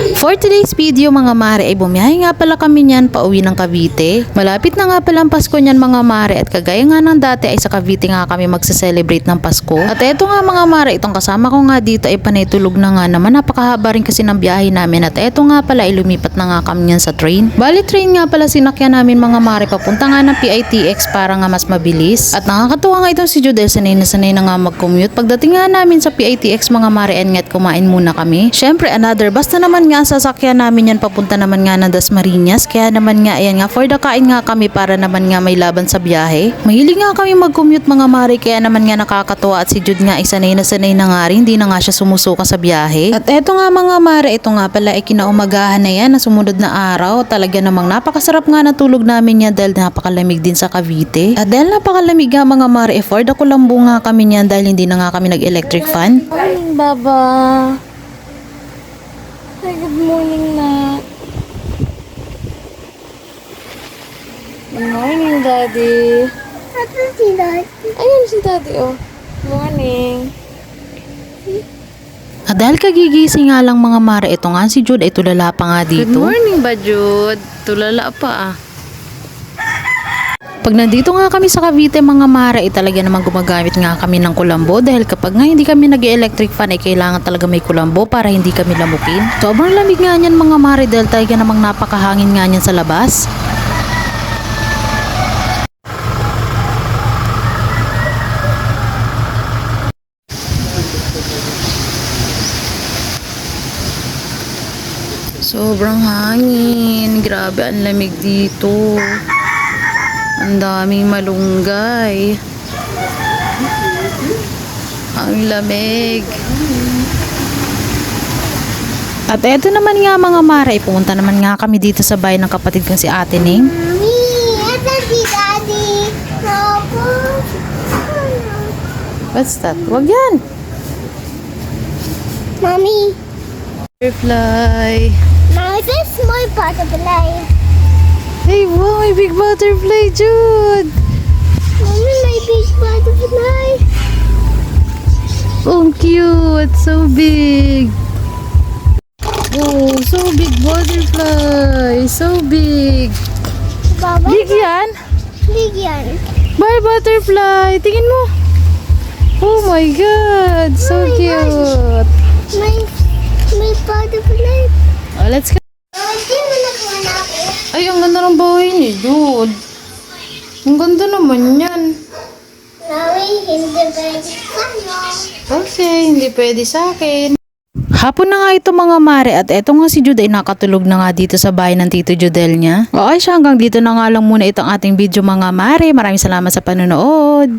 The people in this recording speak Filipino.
For today's video mga mare ay bumiyahe nga pala kami niyan pauwi ng Cavite. Malapit na nga pala ang Pasko niyan mga mare at kagaya nga ng dati ay sa Cavite nga kami magse-celebrate ng Pasko. At eto nga mga mare, itong kasama ko nga dito ay panay tulog na nga naman napakahaba rin kasi ng biyahe namin at eto nga pala ay lumipat na nga kami niyan sa train. Bali train nga pala sinakyan namin mga mare papunta nga ng PITX para nga mas mabilis. At nakakatuwa nga itong si Judel sanay na sanay na nga mag-commute. Pagdating nga namin sa PITX mga mare and nga't kumain muna kami. Syempre another basta naman nga sasakyan namin yan papunta naman nga ng Dasmariñas. Kaya naman nga ayan nga for the kain nga kami para naman nga may laban sa biyahe. Mahilig nga kami mag-commute mga mare kaya naman nga nakakatuwa at si Jude nga ay sanay na sanay na nga rin. Hindi na nga siya sumusuka sa biyahe. At eto nga mga mare, ito nga pala ay kinaumagahan na yan na sumunod na araw. Talaga namang napakasarap nga natulog namin yan dahil napakalamig din sa Cavite. At dahil napakalamig nga mga mare, eh, for the kulambo nga kami niyan dahil hindi na nga kami nag-electric fan. Morning, Baba. Hi, good morning, na. Good morning, Daddy. Ito si Dad. Ayun si Daddy, oh. Morning. At dahil kagigising nga lang mga mare, ito nga si Jude ay tulala pa nga dito. morning ba, Jude? Tulala pa, ah. Pag nandito nga kami sa Cavite mga mare, ay talaga namang gumagamit nga kami ng kulambo dahil kapag nga hindi kami nag-electric fan ay kailangan talaga may kulambo para hindi kami lamukin. Sobrang lamig nga niyan mga mare dahil talaga namang napakahangin nga niyan sa labas. Sobrang hangin. Grabe, ang lamig dito. Ang daming malunggay. Ang lamig. At eto naman nga mga mare, pumunta naman nga kami dito sa bahay ng kapatid kong si Ate Ning. Mami, ito si Daddy. Opo. What's that? Wag yan! Mommy, Butterfly. now this is my of the life. Hey, wow, may big butterfly, Jude! Mommy, my big life. Oh, cute! So big! Oh, so big butterfly! So big! Baba, Big yan! big yan. Bye, butterfly! Tingin mo! Oh my God! So Oh my cute! My, let's go! Oh. Ay, ang ganda ng bahay ni Jude. Ang ganda naman yan. Okay, hindi pwede sa akin. Hapon na nga ito mga mare at eto nga si Jude ay nakatulog na nga dito sa bahay ng Tito Judel niya. Okay siya hanggang dito na nga lang muna itong ating video mga mare. Maraming salamat sa panonood.